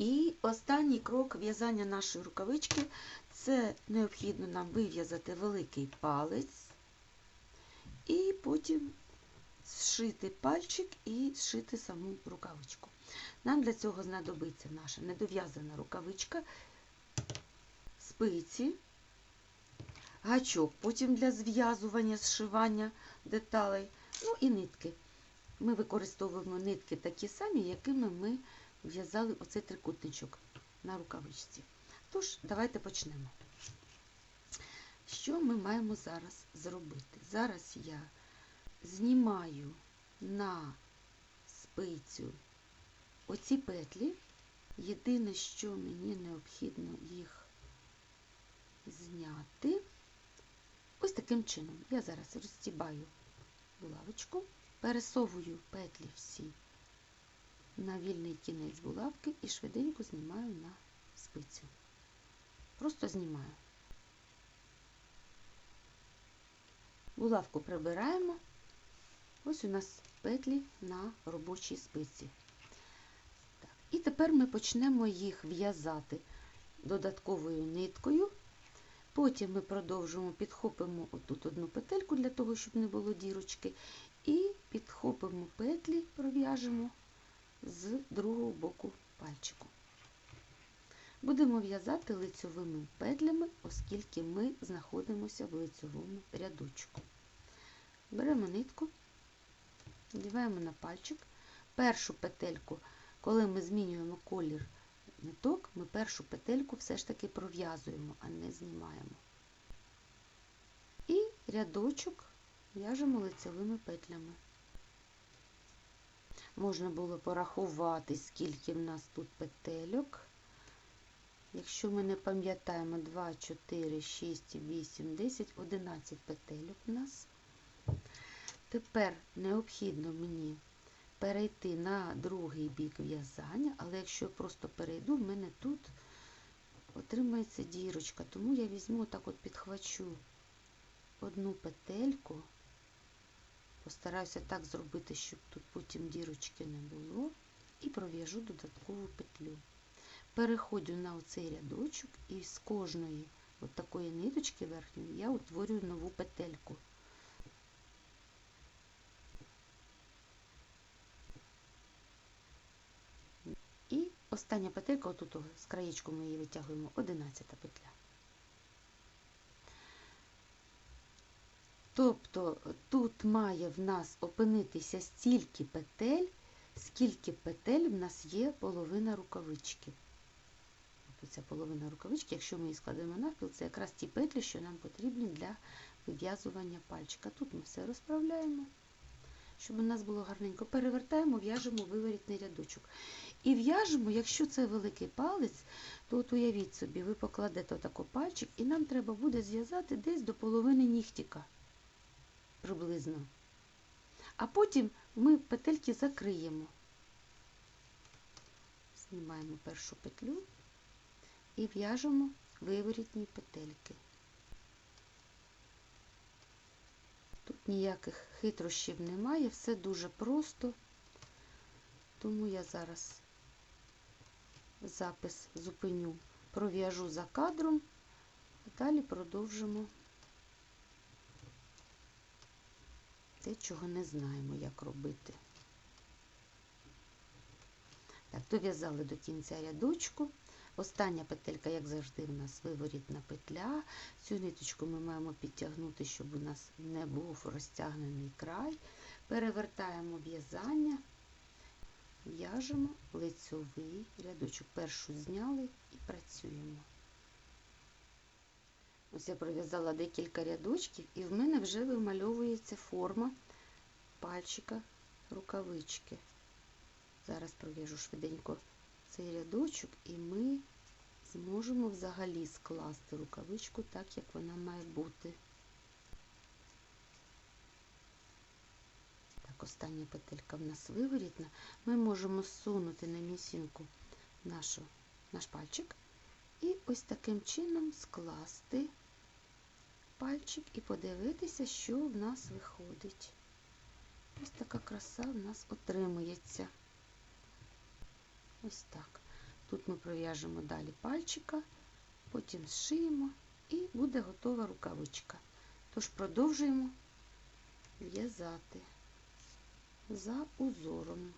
І останній крок в'язання нашої рукавички це необхідно нам вив'язати великий палець і потім зшити пальчик і зшити саму рукавичку. Нам для цього знадобиться наша недов'язана рукавичка, спиці, гачок, потім для зв'язування, зшивання деталей, ну і нитки. Ми використовуємо нитки такі самі, якими ми в'язали оцей трикутничок на рукавичці. Тож, давайте почнемо. Що ми маємо зараз зробити? Зараз я знімаю на спицю оці петлі. Єдине, що мені необхідно їх зняти. Ось таким чином. Я зараз розстібаю булавочку, пересовую петлі всі на вільний кінець булавки і швиденько знімаю на спицю. Просто знімаю. Булавку прибираємо. Ось у нас петлі на робочій спиці. Так. І тепер ми почнемо їх в'язати додатковою ниткою. Потім ми продовжимо, підхопимо отут одну петельку для того, щоб не було дірочки, і підхопимо петлі, пров'яжемо з другого боку пальчику. Будемо в'язати лицьовими петлями, оскільки ми знаходимося в лицьовому рядочку. Беремо нитку, надіваємо на пальчик. Першу петельку, коли ми змінюємо колір ниток, ми першу петельку все ж таки пров'язуємо, а не знімаємо. І рядочок в'яжемо лицьовими петлями. Можна було порахувати, скільки в нас тут петельок. Якщо ми не пам'ятаємо 2, 4, 6, 8, 10, 11 петельок у нас. Тепер необхідно мені перейти на другий бік в'язання, але якщо я просто перейду, в мене тут отримається дірочка, тому я візьму так от підхвачу одну петельку, постараюся так зробити, щоб тут потім дірочки не було, і пров'яжу додаткову петлю. Переходжу на оцей рядочок і з кожної от такої ниточки верхньої я утворюю нову петельку. І остання петелька, отут з краєчку ми її витягуємо, 11 петля. Тобто тут має в нас опинитися стільки петель, скільки петель в нас є половина рукавички. Тобто ця половина рукавички, якщо ми її складемо навпіл, це якраз ті петлі, що нам потрібні для вив'язування пальчика. Тут ми все розправляємо, щоб у нас було гарненько. Перевертаємо, в'яжемо виворітний рядочок. І в'яжемо, якщо це великий палець, то от уявіть собі, ви покладете отако пальчик, і нам треба буде зв'язати десь до половини нігтіка приблизно. А потім ми петельки закриємо. Знімаємо першу петлю і в'яжемо виворітні петельки. Тут ніяких хитрощів немає, все дуже просто, тому я зараз запис зупиню, пров'яжу за кадром, далі продовжимо те, чого не знаємо, як робити. Так, дов'язали до кінця рядочку. Остання петелька, як завжди, у нас виворітна петля. Цю ниточку ми маємо підтягнути, щоб у нас не був розтягнений край. Перевертаємо в'язання, в'яжемо лицьовий рядочок. Першу зняли і працюємо. Ось я пров'язала декілька рядочків, і в мене вже вимальовується форма пальчика рукавички. Зараз пров'яжу швиденько цей рядочок, і ми зможемо взагалі скласти рукавичку так, як вона має бути. Так, остання петелька в нас виворітна. Ми можемо зсунути на місінку нашу, наш пальчик і ось таким чином скласти пальчик і подивитися, що в нас виходить. Ось така краса в нас отримується. Ось так. Тут ми пров'яжемо далі пальчика, потім зшиємо і буде готова рукавичка. Тож продовжуємо в'язати за узором.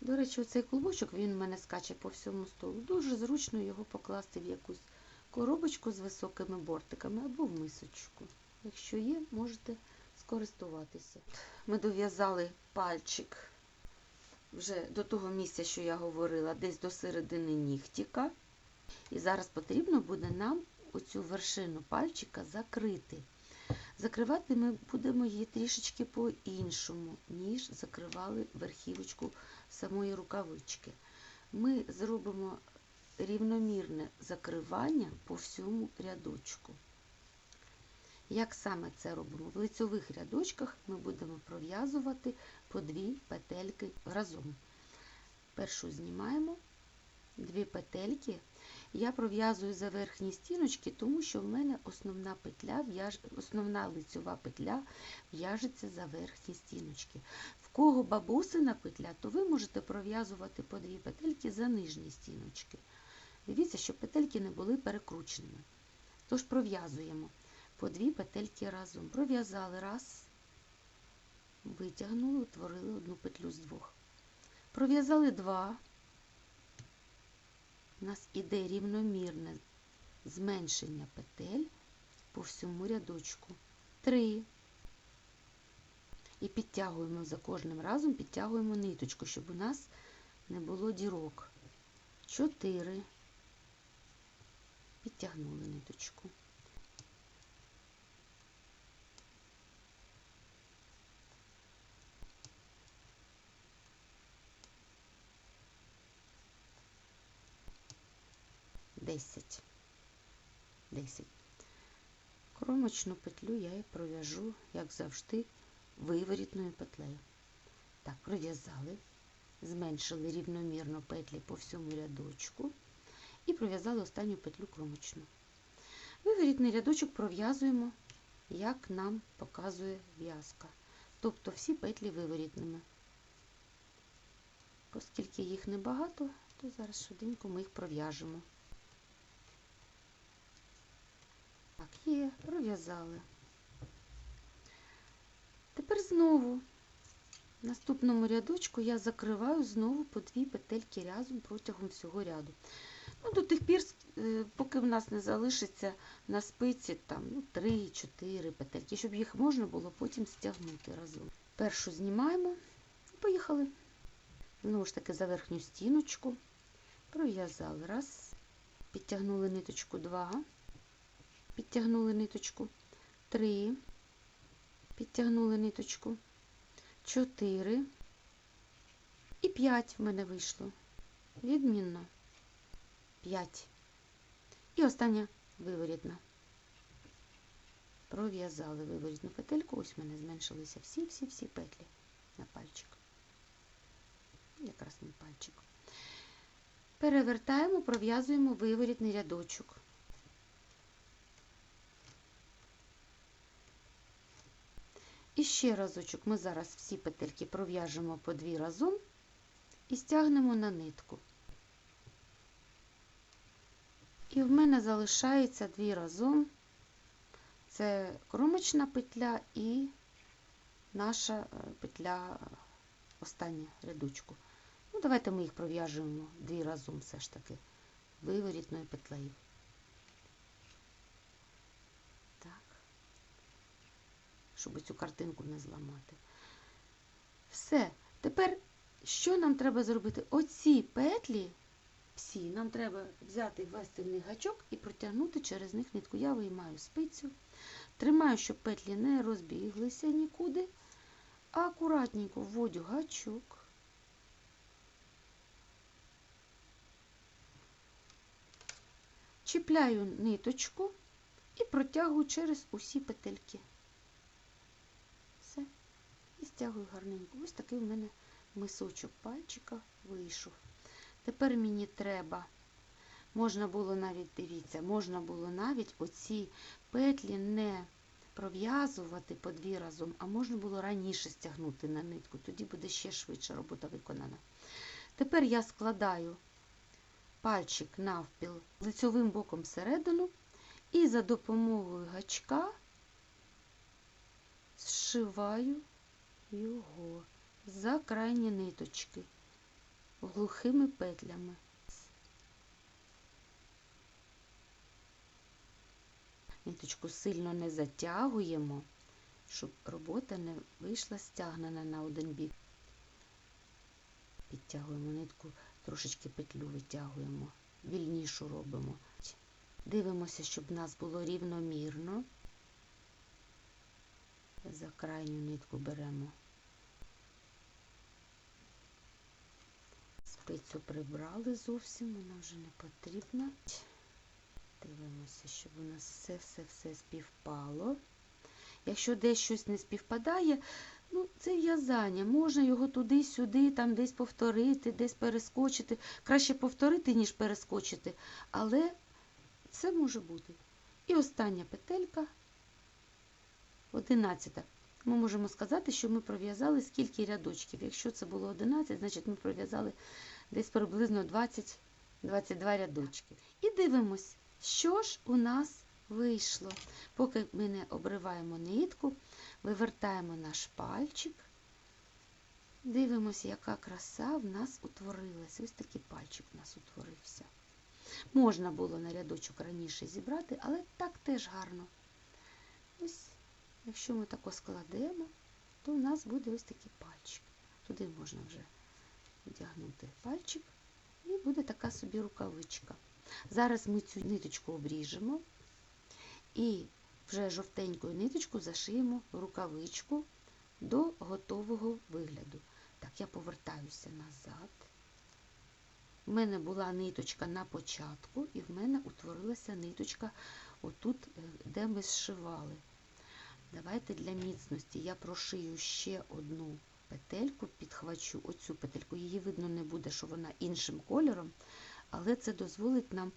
До речі, оцей клубочок він в мене скаче по всьому столу. Дуже зручно його покласти в якусь коробочку з високими бортиками або в мисочку. Якщо є, можете скористуватися. Ми дов'язали пальчик вже до того місця, що я говорила, десь до середини нігтіка. І зараз потрібно буде нам оцю вершину пальчика закрити. Закривати ми будемо її трішечки по-іншому, ніж закривали верхівочку самої рукавички. Ми зробимо рівномірне закривання по всьому рядочку. Як саме це робимо? В лицьових рядочках ми будемо пров'язувати по дві петельки разом. Першу знімаємо, дві петельки. Я пров'язую за верхні стіночки, тому що в мене основна петля, основна лицьова петля в'яжеться за верхні стіночки. В кого бабусина петля, то ви можете пров'язувати по дві петельки за нижні стіночки. Дивіться, щоб петельки не були перекрученими. Тож пров'язуємо по дві петельки разом. Пров'язали раз, витягнули, утворили одну петлю з двох. Пров'язали два. У нас іде рівномірне зменшення петель по всьому рядочку. Три. І підтягуємо за кожним разом, підтягуємо ниточку, щоб у нас не було дірок. Чотири. Підтягнули ниточку. Десять. Десять. Кромочну петлю я і пров'яжу, як завжди, виворітною петлею. Так, пров'язали, зменшили рівномірно петлі по всьому рядочку і пров'язали останню петлю кромочну. Виворітний рядочок пров'язуємо, як нам показує в'язка. Тобто всі петлі виворітними. Оскільки їх небагато, то зараз швиденько ми їх пров'яжемо. Так, є, пров'язали. Тепер знову в наступному рядочку я закриваю знову по дві петельки разом протягом всього ряду. Ну, До тих пір, е, поки в нас не залишиться на спиці там, ну, 3-4 петельки, щоб їх можна було потім стягнути разом. Першу знімаємо. І поїхали. Знову ж таки, за верхню стіночку. Пров'язали. Раз, підтягнули ниточку. 2, підтягнули ниточку. 3, підтягнули ниточку. 4 і 5 в мене вийшло. Відмінно. 5. І остання виворітна. Пров'язали виворітну петельку. Ось в мене зменшилися всі-всі-всі петлі на пальчик. Якраз мій пальчик. Перевертаємо, пров'язуємо виворітний рядочок. І ще разочок ми зараз всі петельки пров'яжемо по дві разом і стягнемо на нитку. І в мене залишається дві разом. Це кромочна петля і наша е, петля остання рядочку. Ну, давайте ми їх пров'яжемо дві разом все ж таки виворітною петлею. Так, щоб цю картинку не зламати. Все. Тепер що нам треба зробити? Оці петлі всі нам треба взяти вестельний гачок і протягнути через них нитку. Я виймаю спицю, тримаю, щоб петлі не розбіглися нікуди, акуратненько вводю гачок. Чіпляю ниточку і протягую через усі петельки. Все. І стягую гарненько. Ось такий у мене мисочок пальчика вийшов. Тепер мені треба, можна було навіть, дивіться, можна було навіть оці петлі не пров'язувати по дві разом, а можна було раніше стягнути на нитку, тоді буде ще швидше робота виконана. Тепер я складаю пальчик навпіл лицьовим боком всередину і за допомогою гачка зшиваю його за крайні ниточки глухими петлями. Ниточку сильно не затягуємо, щоб робота не вийшла стягнена на один бік. Підтягуємо нитку, трошечки петлю витягуємо, вільнішу робимо. Дивимося, щоб в нас було рівномірно. За крайню нитку беремо. Спицю прибрали зовсім, вона вже не потрібна. Дивимося, щоб у нас все-все-все співпало. Якщо десь щось не співпадає, ну, це в'язання. Можна його туди-сюди, там десь повторити, десь перескочити. Краще повторити, ніж перескочити, але це може бути. І остання петелька, одинадцята. Ми можемо сказати, що ми пров'язали скільки рядочків. Якщо це було 11, значить ми пров'язали десь приблизно 20-22 рядочки. І дивимось, що ж у нас вийшло. Поки ми не обриваємо нитку, вивертаємо наш пальчик, дивимося, яка краса в нас утворилась. Ось такий пальчик у нас утворився. Можна було на рядочок раніше зібрати, але так теж гарно. Ось, якщо ми тако складемо, то у нас буде ось такий пальчик. Туди можна вже одягнути пальчик, і буде така собі рукавичка. Зараз ми цю ниточку обріжемо і вже жовтенькою ниточку зашиємо рукавичку до готового вигляду. Так, я повертаюся назад. У мене була ниточка на початку, і в мене утворилася ниточка отут, е, де ми зшивали. Давайте для міцності я прошию ще одну петельку, підхвачу оцю петельку. Її видно не буде, що вона іншим кольором, але це дозволить нам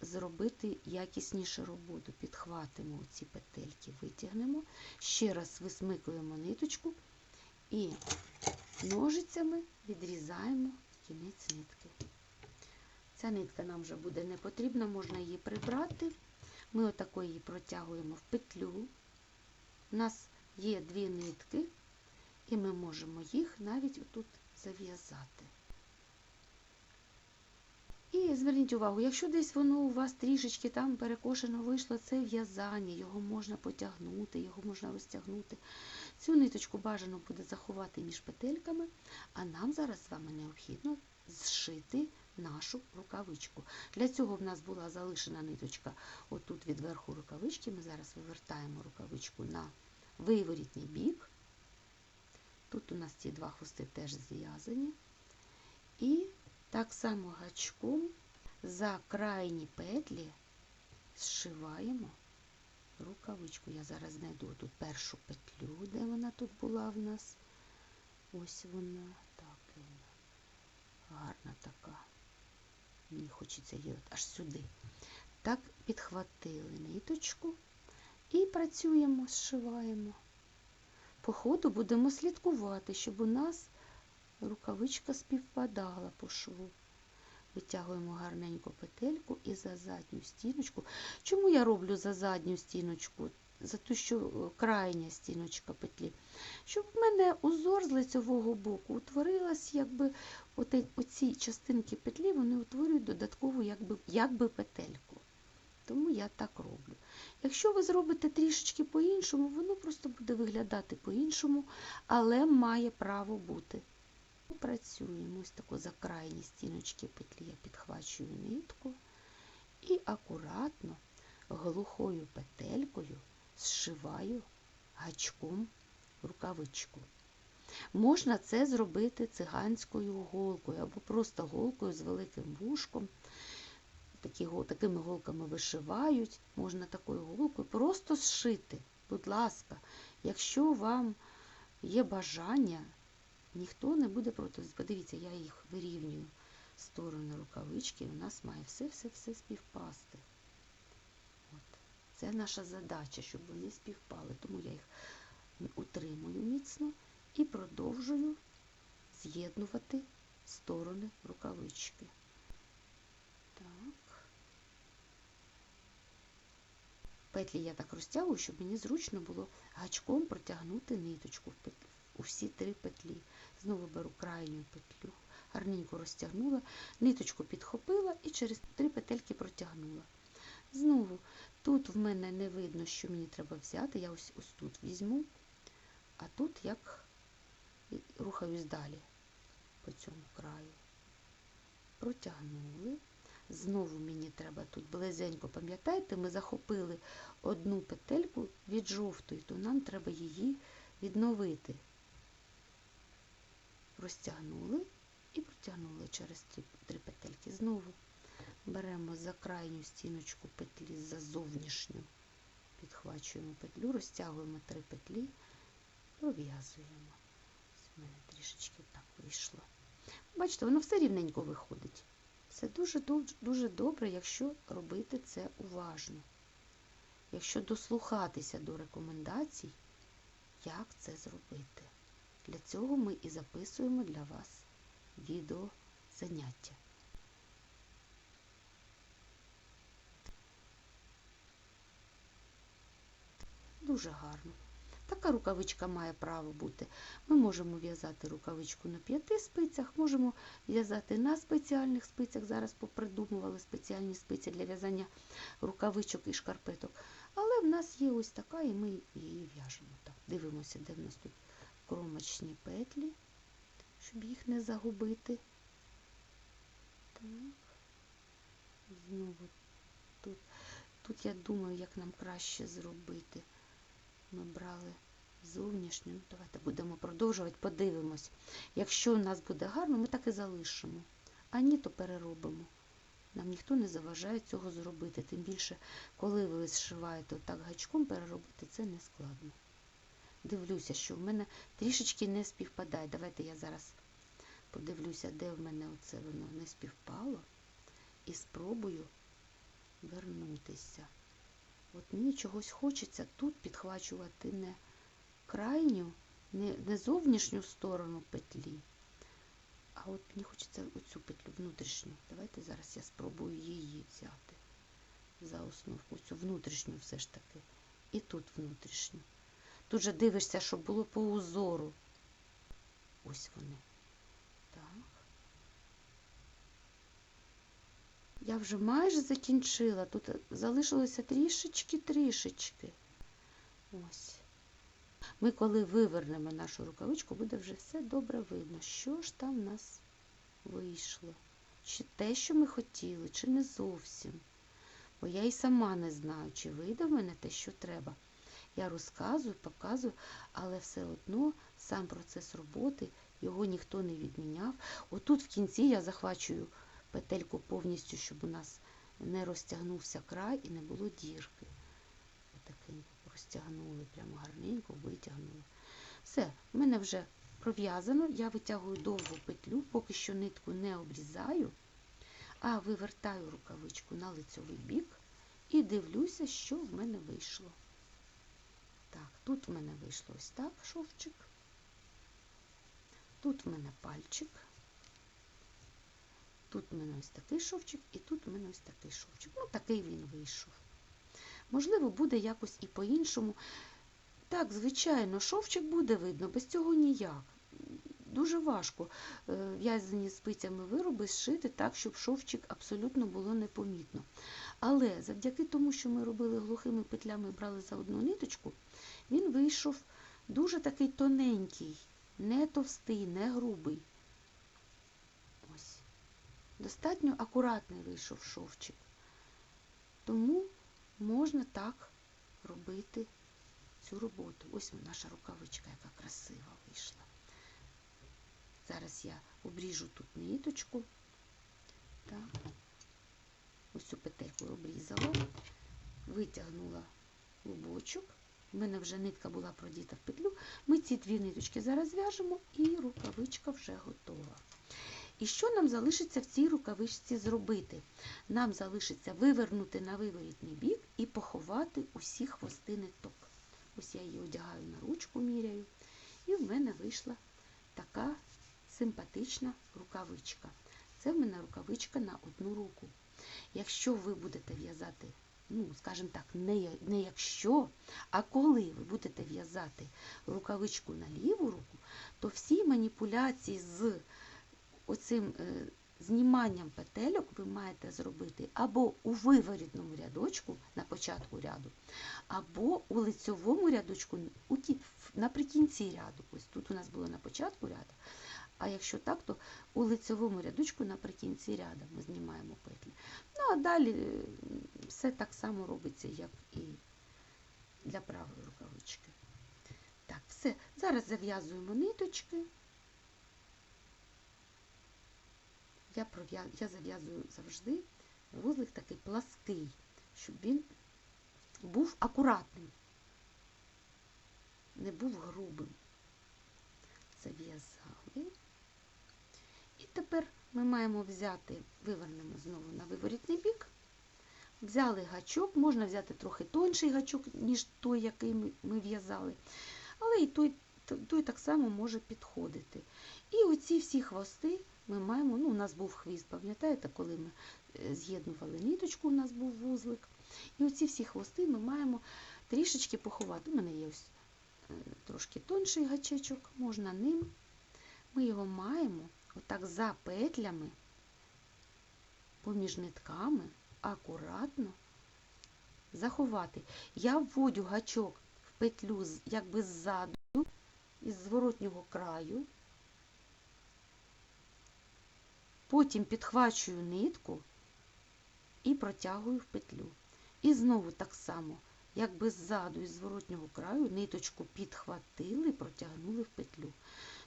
зробити якіснішу роботу. Підхватимо ці петельки, витягнемо, ще раз висмикуємо ниточку і ножицями відрізаємо кінець нитки. Ця нитка нам вже буде не потрібна, можна її прибрати. Ми отако її протягуємо в петлю. У нас є дві нитки, і ми можемо їх навіть отут зав'язати. І зверніть увагу, якщо десь воно у вас трішечки там перекошено вийшло, це в'язання, його можна потягнути, його можна розтягнути. Цю ниточку бажано буде заховати між петельками, а нам зараз з вами необхідно зшити нашу рукавичку. Для цього в нас була залишена ниточка отут від верху рукавички. Ми зараз вивертаємо рукавичку на виворітній бік. Тут у нас ці два хвости теж зв'язані. І так само гачком за крайні петлі зшиваємо рукавичку. Я зараз знайду тут першу петлю, де вона тут була в нас. Ось вона, так вона. Гарна така. Мені хочеться її от аж сюди. Так, підхватили ниточку і працюємо, зшиваємо. По ходу будемо слідкувати, щоб у нас рукавичка співпадала по шву. Витягуємо гарненько петельку і за задню стіночку. Чому я роблю за задню стіночку? За те, що крайня стіночка петлі. Щоб в мене узор з лицевого боку утворилась, якби оці частинки петлі вони утворюють додаткову якби, якби петельку. Тому я так роблю. Якщо ви зробите трішечки по-іншому, воно просто буде виглядати по-іншому, але має право бути. Працюємо ось тако за крайні стіночки петлі я підхвачую нитку і акуратно глухою петелькою зшиваю гачком рукавичку. Можна це зробити циганською голкою або просто голкою з великим вушком. Такі, Такими голками вишивають, можна такою голкою просто зшити. Будь ласка, якщо вам є бажання, ніхто не буде проти. Подивіться, я їх вирівнюю сторони рукавички, у нас має все-все-все співпасти. Це наша задача, щоб вони співпали. Тому я їх утримую міцно і продовжую з'єднувати сторони рукавички. Так. Петлі я так розтягую, щоб мені зручно було гачком протягнути ниточку в петлю, у всі три петлі. Знову беру крайню петлю, гарненько розтягнула, ниточку підхопила і через три петельки протягнула. Знову тут в мене не видно, що мені треба взяти. Я ось ось тут візьму, а тут як рухаюсь далі по цьому краю. Протягнули. Знову мені треба тут близенько, пам'ятаєте, ми захопили одну петельку від жовтої, то нам треба її відновити. Розтягнули і протягнули через ті три петельки. Знову беремо за крайню стіночку петлі, за зовнішню, підхвачуємо петлю, розтягуємо три петлі, пров'язуємо. В мене трішечки так вийшло. Бачите, воно все рівненько виходить. Це дуже, дуже добре, якщо робити це уважно. Якщо дослухатися до рекомендацій, як це зробити. Для цього ми і записуємо для вас відео заняття. Дуже гарно. Така рукавичка має право бути. Ми можемо в'язати рукавичку на п'яти спицях, можемо в'язати на спеціальних спицях. Зараз попридумували спеціальні спиці для в'язання рукавичок і шкарпеток. Але в нас є ось така, і ми її в'яжемо. Так, Дивимося, де в нас тут кромочні петлі, щоб їх не загубити. Так, знову тут. Тут я думаю, як нам краще зробити. Ми брали зовнішню. Давайте будемо продовжувати, подивимось. Якщо у нас буде гарно, ми так і залишимо. А ні, то переробимо. Нам ніхто не заважає цього зробити. Тим більше, коли ви зшиваєте отак гачком, переробити це не складно. Дивлюся, що в мене трішечки не співпадає. Давайте я зараз подивлюся, де в мене оце воно не співпало. І спробую вернутися. От мені чогось хочеться тут підхвачувати не крайню, не, не зовнішню сторону петлі, а от мені хочеться оцю петлю внутрішню. Давайте зараз я спробую її взяти за основу, цю внутрішню все ж таки. І тут внутрішню. Тут же дивишся, щоб було по узору. Ось вони. Так. Я вже майже закінчила. Тут залишилося трішечки-трішечки. Ось. Ми, коли вивернемо нашу рукавичку, буде вже все добре видно, що ж там в нас вийшло. Чи те, що ми хотіли, чи не зовсім. Бо я і сама не знаю, чи вийде в мене те, що треба. Я розказую, показую, але все одно сам процес роботи, його ніхто не відміняв. Отут в кінці я захвачую петельку повністю, щоб у нас не розтягнувся край і не було дірки. Отакенько розтягнули, прямо гарненько витягнули. Все, в мене вже пров'язано, я витягую довгу петлю, поки що нитку не обрізаю, а вивертаю рукавичку на лицьовий бік і дивлюся, що в мене вийшло. Так, тут в мене вийшло ось так шовчик. Тут в мене пальчик. Тут в мене ось такий шовчик, і тут у мене ось такий шовчик. Ну, такий він вийшов. Можливо, буде якось і по-іншому. Так, звичайно, шовчик буде видно, без цього ніяк. Дуже важко е, в'язані спицями вироби зшити так, щоб шовчик абсолютно було непомітно. Але завдяки тому, що ми робили глухими петлями і брали за одну ниточку, він вийшов дуже такий тоненький, не товстий, не грубий. Достатньо акуратний вийшов шовчик. Тому можна так робити цю роботу. Ось наша рукавичка, яка красива вийшла. Зараз я обріжу тут ниточку. Так. Ось цю петельку обрізала, витягнула лубочок. У мене вже нитка була продіта в петлю. Ми ці дві ниточки зараз зв'яжемо і рукавичка вже готова. І що нам залишиться в цій рукавичці зробити? Нам залишиться вивернути на виворітний бік і поховати усі хвости ниток. Ось я її одягаю на ручку, міряю. І в мене вийшла така симпатична рукавичка. Це в мене рукавичка на одну руку. якщо ви будете в'язати, ну, скажімо так, не, не якщо, а коли ви будете в'язати рукавичку на ліву руку, то всі маніпуляції з оцим е, зніманням петельок ви маєте зробити або у виворітному рядочку на початку ряду, або у лицьовому рядочку наприкінці ряду. Ось тут у нас було на початку ряду. А якщо так, то у лицьовому рядочку наприкінці ряду ми знімаємо петлі. Ну а далі е, все так само робиться, як і для правої рукавички. Так, все. Зараз зав'язуємо ниточки. Я, я зав'язую завжди вузлик такий плаский, щоб він був акуратним, не був грубим. Зав'язали. І тепер ми маємо взяти, вивернемо знову на виворітний бік. Взяли гачок, можна взяти трохи тонший гачок, ніж той, який ми в'язали. Але і той, той так само може підходити. І оці всі хвости ми маємо, ну, у нас був хвіст, пам'ятаєте, коли ми е, з'єднували ниточку, у нас був вузлик. І оці всі хвости ми маємо трішечки поховати. У мене є ось е, трошки тонший гачечок, можна ним. Ми його маємо отак за петлями, поміж нитками, акуратно заховати. Я вводю гачок в петлю якби ззаду, із зворотнього краю. Потім підхвачую нитку і протягую в петлю. І знову так само, якби ззаду із зворотнього краю ниточку підхватили, протягнули в петлю.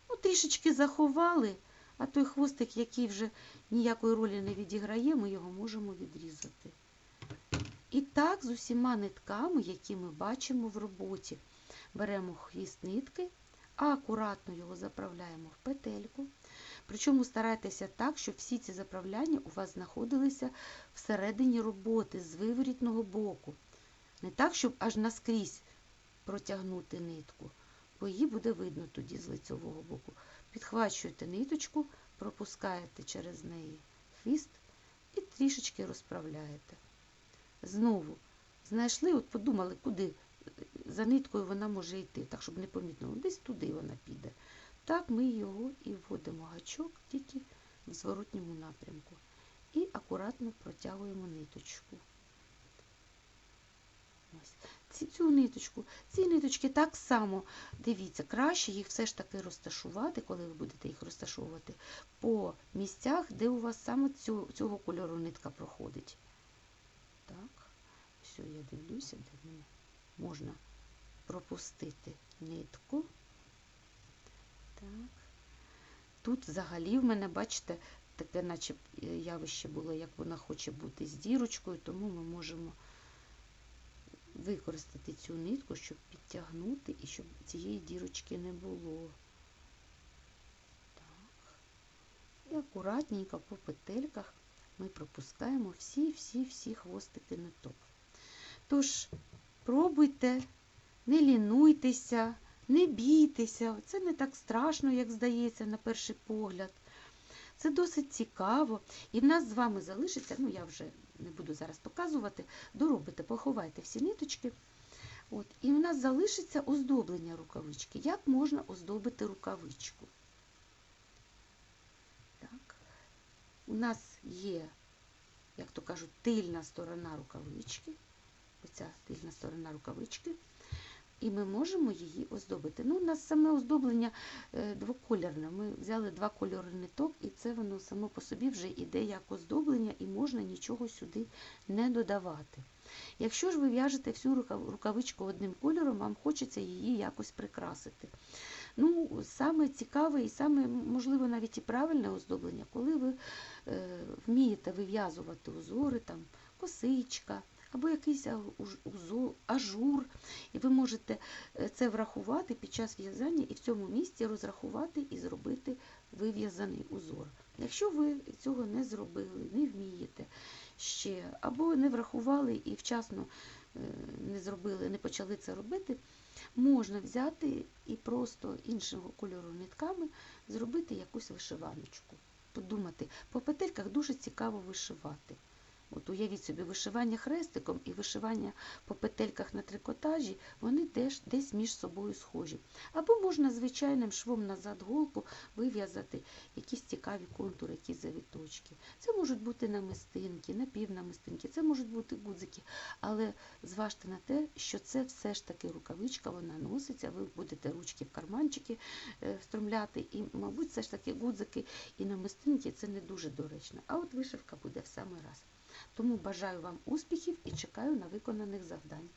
Ну, трішечки заховали, а той хвостик, який вже ніякої ролі не відіграє, ми його можемо відрізати. І так з усіма нитками, які ми бачимо в роботі. Беремо хвіст нитки, акуратно його заправляємо в петельку. Причому старайтеся так, щоб всі ці заправляння у вас знаходилися всередині роботи з виворітного боку. Не так, щоб аж наскрізь протягнути нитку, бо її буде видно тоді з лицьового боку. Підхвачуєте ниточку, пропускаєте через неї хвіст і трішечки розправляєте. Знову знайшли, от подумали, куди за ниткою вона може йти, так, щоб не помітно. Десь туди вона піде. Так ми його і вводимо гачок тільки в зворотньому напрямку. І акуратно протягуємо ниточку. Ось. Цю ниточку, ці ниточки так само, дивіться, краще їх все ж таки розташувати, коли ви будете їх розташовувати, по місцях, де у вас саме цього, цього кольору нитка проходить. Так, все, я дивлюся, де можна пропустити нитку. Так. Тут взагалі в мене, бачите, таке наче е, явище було, як вона хоче бути з дірочкою, тому ми можемо використати цю нитку, щоб підтягнути і щоб цієї дірочки не було. Так. І акуратненько по петельках ми пропускаємо всі-всі-всі хвостики ниток. Тож, пробуйте, не лінуйтеся, не бійтеся. Це не так страшно, як здається, на перший погляд. Це досить цікаво. І в нас з вами залишиться, ну я вже не буду зараз показувати, доробите, поховайте всі ниточки. От, і в нас залишиться оздоблення рукавички. Як можна оздобити рукавичку? Так. У нас є, як то кажуть, тильна сторона рукавички. Оця тильна сторона рукавички. І ми можемо її оздобити. Ну, у нас саме оздоблення е, двокольорне. Ми взяли два кольори ниток, і це воно само по собі вже йде як оздоблення, і можна нічого сюди не додавати. Якщо ж ви в'яжете всю рукавичку одним кольором, вам хочеться її якось прикрасити. Ну, саме цікаве і саме, можливо, навіть і правильне оздоблення, коли ви е, вмієте вив'язувати узори, там, косичка, або якийсь ажур, і ви можете е, це врахувати під час в'язання і в цьому місці розрахувати і зробити вив'язаний узор. Якщо ви цього не зробили, не вмієте ще, або не врахували і вчасно е, не зробили, не почали це робити, можна взяти і просто іншого кольору нитками зробити якусь вишиваночку. Подумати, по петельках дуже цікаво вишивати. От уявіть собі, вишивання хрестиком і вишивання по петельках на трикотажі, вони теж десь між собою схожі. Або можна звичайним швом назад голку вив'язати якісь цікаві контури, якісь завіточки. Це можуть бути намистинки, напівнамистинки, це можуть бути гудзики. Але зважте на те, що це все ж таки рукавичка, вона носиться, ви будете ручки в карманчики е, встромляти, і, мабуть, все ж таки гудзики і намистинки це не дуже доречно. А от вишивка буде в самий раз. Тому бажаю вам успіхів і чекаю на виконаних завдань.